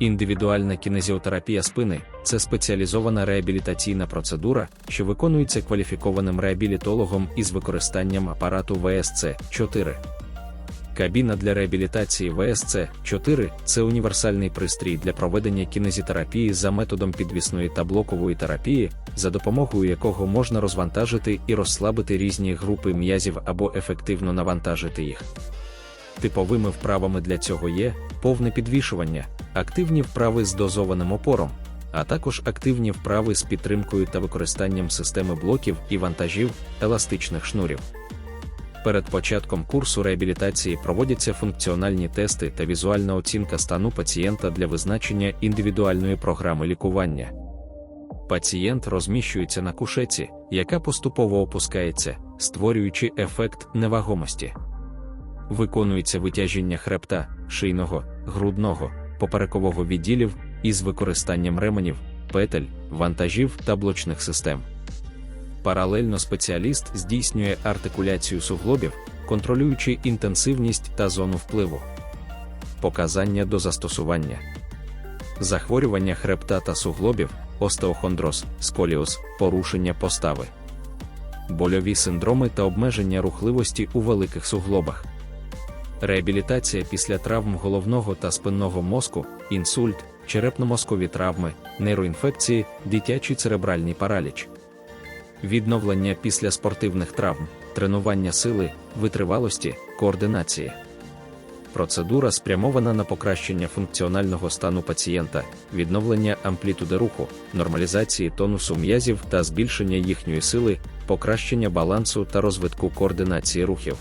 Індивідуальна кінезіотерапія спини це спеціалізована реабілітаційна процедура, що виконується кваліфікованим реабілітологом із використанням апарату ВСЦ-4. Кабіна для реабілітації ВСЦ-4 це універсальний пристрій для проведення кінезітерапії за методом підвісної та блокової терапії, за допомогою якого можна розвантажити і розслабити різні групи м'язів або ефективно навантажити їх. Типовими вправами для цього є повне підвішування, активні вправи з дозованим опором, а також активні вправи з підтримкою та використанням системи блоків і вантажів еластичних шнурів. Перед початком курсу реабілітації проводяться функціональні тести та візуальна оцінка стану пацієнта для визначення індивідуальної програми лікування. Пацієнт розміщується на кушеці, яка поступово опускається, створюючи ефект невагомості. Виконується витяжіння хребта, шийного, грудного, поперекового відділів із використанням ременів, петель, вантажів та блочних систем. Паралельно спеціаліст здійснює артикуляцію суглобів, контролюючи інтенсивність та зону впливу. Показання до застосування. Захворювання хребта та суглобів, остеохондроз, сколіоз, порушення постави. Больові синдроми та обмеження рухливості у великих суглобах. Реабілітація після травм головного та спинного мозку, інсульт, черепно-мозкові травми, нейроінфекції, дитячий церебральний параліч відновлення після спортивних травм, тренування сили, витривалості, координації. Процедура спрямована на покращення функціонального стану пацієнта, відновлення амплітуди руху, нормалізації тонусу м'язів та збільшення їхньої сили, покращення балансу та розвитку координації рухів.